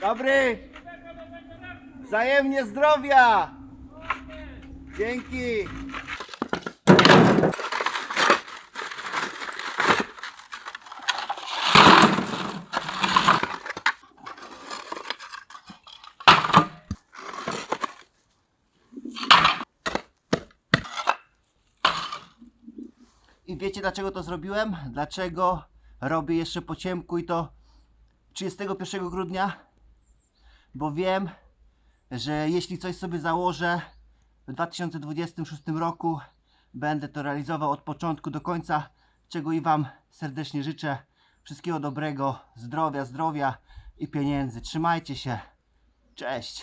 Dobry! Wzajemnie zdrowia! Dzięki! I wiecie dlaczego to zrobiłem? Dlaczego robię jeszcze po ciemku i to 31 grudnia? Bo wiem, że jeśli coś sobie założę w 2026 roku, będę to realizował od początku do końca, czego i Wam serdecznie życzę. Wszystkiego dobrego, zdrowia, zdrowia i pieniędzy. Trzymajcie się. Cześć.